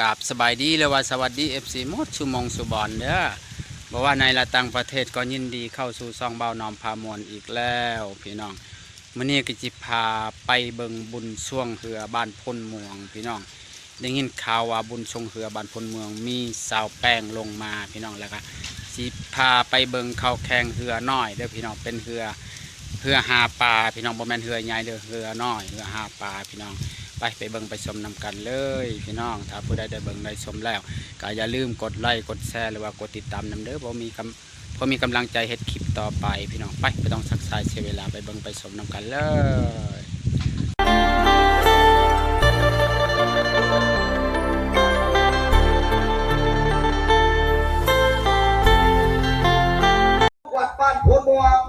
กาบสบายดีเลยว่าสวัสดีเอฟซีมดชุมงสุบอนเด้อบอกว่าในละต่างประเทศก็ยินดีเข้าสู่ซองเบาหนอมพามวลอีกแล้วพี่น้องมื้อนี้ก็จิพาไปเบิงบุญช่วงเหือบ้านพลเมืองพี่น้องได้ยินข่าวว่าบุญชงเหือบ้านพลเมืองมีสาวแป้งลงมาพี่น้องแล้วก็สิพาไปเบิงเข้าแข่งเหือน้อยเด้อพี่น้องเป็นเหือเหือหาปลาพี่น้องบ่แม่นเหือใหญ่เด้อเหือน้อยเหือหาปลาพี่น้อง ไปไปเบิ่งไปชมนำกันเลยพี่น้อง ถ้าผู้ใดได้เบิ่งได้ชมแล้วก็อย่าลืมกดไลค์กดแชร์หรือว่ากดติดตามนำเด้อเพราะมีกำเพราะมีกำลังใจเฮ็ดคลิปต่อไปพี่น้องไปไม่ต้องสักสายเสียเวลาไปเบิ่งไปชมนำกันเลยวัดบ้านโพนมวง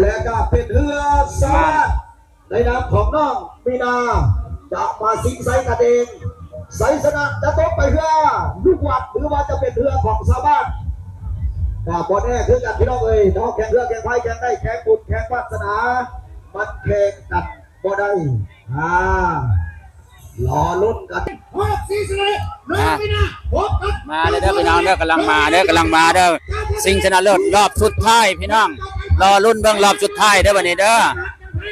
และก็เป็นเรือสวัสดในนามของน้อง มีนา จะมาสิงใส่กันเองใส่สนะจะตกไปเรือลูกวัดหรือว่าจะเป็นเรือของชาวบ้านแต่บอแน่คือกันพี่น้องเอ้ยน้องแข่งเรือแข่งพายแข่งได้แข่งบุญแข่งวาสนา มันแข่งกันบ่ได้อ่ารอลุ้นกันหกสี่สิบเลยน้องมีนาพบกันมาเด้อเด้อพี่น้องเด้อกำลังมาเด้อกำลังมาเด้อสิงชนะเลิศรอบสุดท้ายพี่น้องรอรุ่นเบิ่งรอบสุดท้ายเด้อบัดนี้เด้อ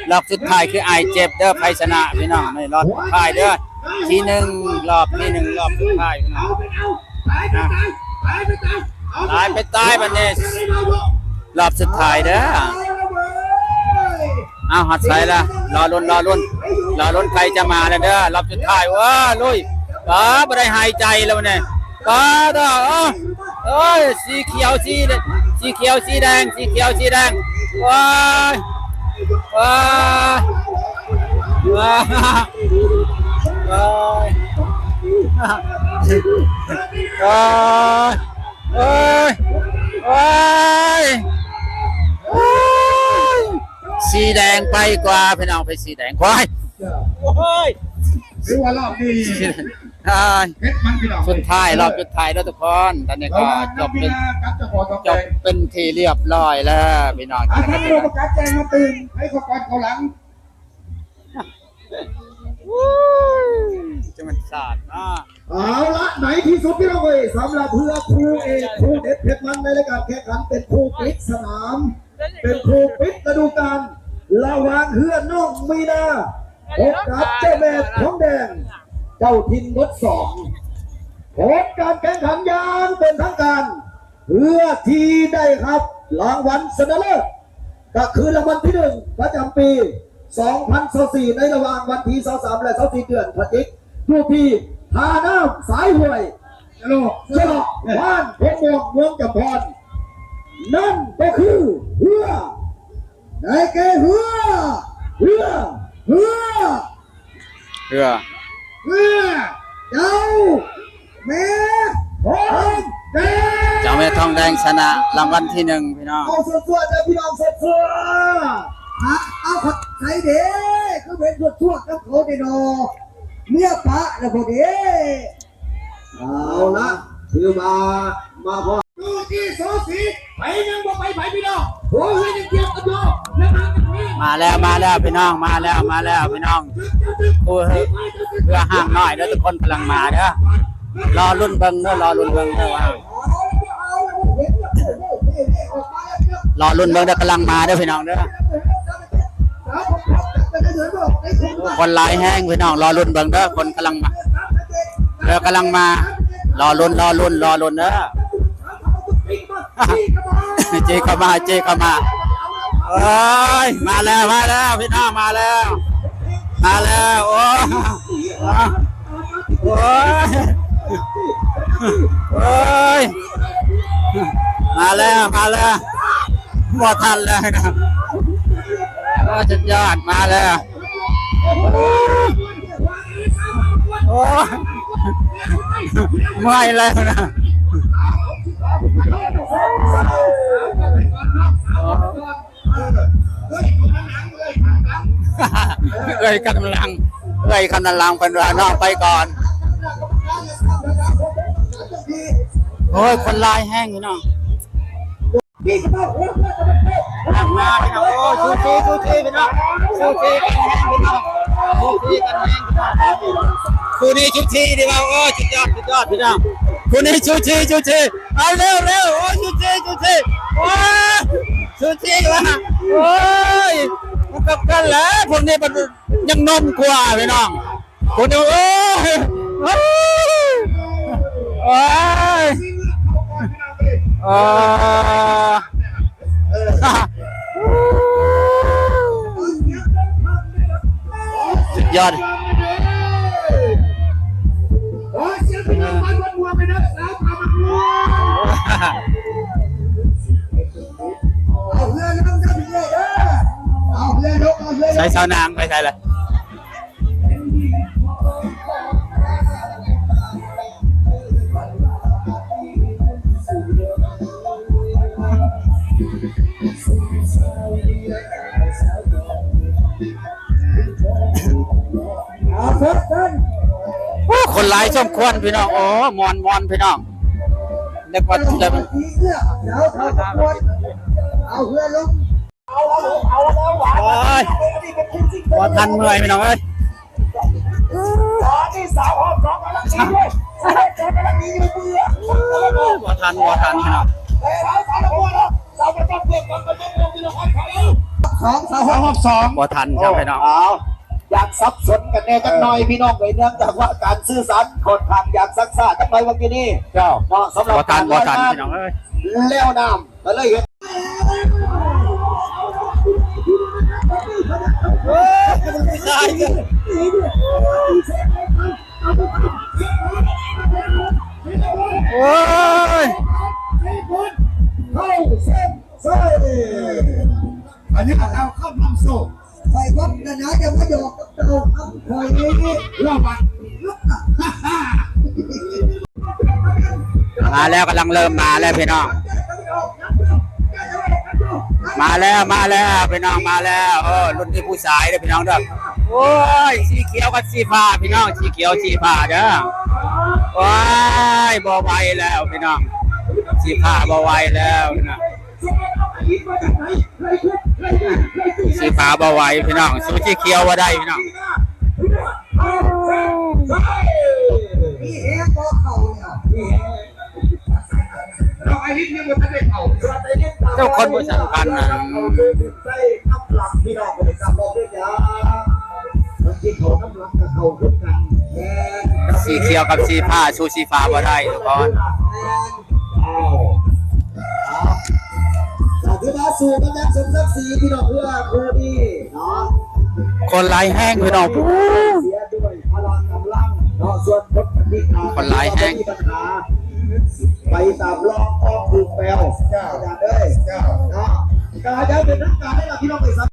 รอบสุดท้ายคือไอเจ็บเด้อไพชนะพี่น้องไม่รอบสุดท้ายเด้อที่หนึ่งรอบที่หนึ่งรอบสุดท้ายพี่น้องตายไปตายบัดนี้รอบสุดท้ายเด้อเอาหัดใส่ละรอรุนรอรุนรอรุนใครจะมาแล้วเด้อรอบสุดท้ายว้าลุยป้าบ่ได้หายใจแล้วเนี่ยป้าเด้อเอ้าเอ้ยสีเขียวสีแดงสีเขียวสีแดงสีเขียวสีแดงว้า ว้าว้าว้าว้ายเอ้ยเอ้ยเอ้ยสีแดงไปกว่าพี่น้องไปสีแดงควายโอ้ยถือว่ารอบนี้ ใช่เพชรมันพี่น้องสุดท้ายรอบสุดท้ายแล้วทุกคนตอนนี้ก็จบเป็นกับเจ้าของจบเป็นทีเรียบร้อยแล้วพี่น้องอาถ้าเราประกาศแจ้งมาตื่นให้เขาก่อนเขาหลังจะมันสาดเนาะเอาละไหนที่สุดพี่น้องเอ้ยสำหรับเพื่อครูเอกครูเด็ดเพชรมันในรายการแข่งขันเป็นครูปิดสนาม เป็นครูปิดฤดูกาลระหว่างเฮือนน้องมีนาพบกับเจ้าแม่ทองแดง เจ้าทินรถสองผลการแข่งขันยางเป็นทางการ เพื่อที่ได้ครับรางวัลชนะเลิศก็คือรางวัลที่หนึ่งประจำปี 2024ในระหว่างวันที่23และ24เดือนพฤศจิกายนที่ทาน้ำสายห่วยชะลกชะลกบ้านพงมวงเมืองจำพรนั่นก็คือเรือได้แก่เรือเรือเรือเพื่อ เรือเจ้าแม่ทองแดงเจ้าแม่ทองแดงชนะรางวัลที่หนึ่งพี่น้องเอาสวดๆนะพี่น้องสวดๆฮะเอาขัดใส่เด้ก็เป็นสวดๆกับเขาเดโนเมียพระนะพอดีเอาละคือมามาพอดูที่โซสีไปยังบ่ไปไปพี่น้องโอ้ยยังเกี่ยวกันอยู่แล้วมากันนี่มาแล้วมาแล้วพี่น้องมาแล้วมาแล้วพี่น้องเพื่อ เพื่อห้างน้อยแล้วทุกคนกำลังมาเด้อรอรุ่นเบิงเด้อรอรุ่นเบิงเด้อว่ารอรุ่นเบิงเด้อกำลังมาเด้อพี่น้องเด้อคนลายแห้งพี่น้องรอรุ่นเบิงเด้อคนกำลังมาเด้อกำลังมารอรุ่นรอรุ่นรอรุ่นเด้อเจเข้ามาเจเข้ามาเอ้ยมาแล้วมาแล้วพี่น้องมาแล้ว มาแล้วโอ้ โอ้ยโอ้ยมาแล้ว มาแล้วบ่ทันเลยนะโอ้สุดยอดมาแล้วโอ้ยไม่แล้วนะเอ้ยกำลัง เอ้ยกำลังเป็นรานอกไปก่อน โอ้ย คนลายแห้งพี่น้องพี่จะมาหัวเพื่อนกันเป็นแห้งมาพี่น้องโอ้ชูชีชูชีพี่น้องชูชีกันแห้งพี่น้องคู่นี้ชุดชีดีป่าโอ้ชุดยอดชุดยอดพี่น้องคู่นี้ชุดชีชุดชีเอาเร็วเร็วโอ้ชุดชีชุดชีโอ้ชุดชีว่ะโอ้ยมันกับกันแล้วพวกนี้มัน ยังนมกว่าพี่น้องคนนี้โอ้ยโอ้ยโอ้ยเออ สุดยอด โอ้ยเสียงพี่น้องมันวันวัวไปนะสาวพามันวัวเอาเพื่อนน้ำกันพี่เด้อเอาเพื่อนยกเอาเพื่อน ใช้สาวนางไปใช่เลย เอาเพื่อนกันคนหลายสมควรพี่น้องโอ้มอนมอนพี่น้องเด็กว่าจะมันผีเสื้อเดี๋ยวเขาขบวนเอาเพื่อนลงเอาแล้วเอาแล้วหวานโอ้ยนี่เป็นคุณสิพอทันเมื่อยพี่น้องเอ้ยตอนนี้สาวหอบสองกำลังดีด้วยสาวสองกำลังดีอยู่เบื่อพอทันพอทันพี่น้องแต่สาวสาวละบัวแล้ว สาวประจำเพื่อนกันเป็นเรื่องที่เราคอยเขาสองสาวหอบสองพอทันครับพี่น้อง เอาอยากซับสนกันแน่จักหน่อยพี่น้องเลยเนื่องจากว่าการสื่อสารค่อนข้างอยากซักซ่าจักหน่อยเมื่อกี้นี้เจ้าเนาะสำหรับพอทักานรพอทันลอยพี่น้องเอ้ยน้ำแล้วน้ำก็เลยเห็นใช่โอ้ยเข้าเส้นใส่ อันนี้เอาเข้าทำโซ่ใส่วัดนะนะจะมาหยอกกับเราทำคอยนี้รอบบัตรมาแล้วกำลังเริ่มมาแล้วพี่น้อง มาแล้วมาแล้วพี่น้องมาแล้วโอ้รุ่นที่ผู้ชายเด้อพี่น้องเด้อโอ้ยสีเขียวกับสีฟ้าพี่น้องสีเขียวสีฟ้าเด้อว้ายบ่ไหวแล้วพี่น้องสีฟ้าบ่ไหวแล้วนะ สีฟ้าบ่ไหวพี่น้องสู้สีเขียวบ่าได้พี่น้องนี่เองก็เขาเนี่ยเราไอ้นิดนึงไม่ได้เขาเจ้าคนบ่สำคัญนะใส่น้ำหลักพี่น้องไปกับบอกด้วยยามันนเขาน้ำหลักกับเขาด้วยกันแม่สีเขียวกับสีฟ้าสู้สีฟ้าบ่ได้ทุกคนาธุนาสู่กันยังสมศักดิ์ศรีพี่น้องเพื่อครูดีเนาะคนหลายแห้งพี่น้องเสียด้วยพลังกำลังเนาะส่วนรถคันนี้คนหลายแฮงมีปัญหาไปตามรอบออกถูกแปลวเจ้าอย่าเด้ยเจ้าเนาะการจะเป็นนักการให้กับพี่น้อง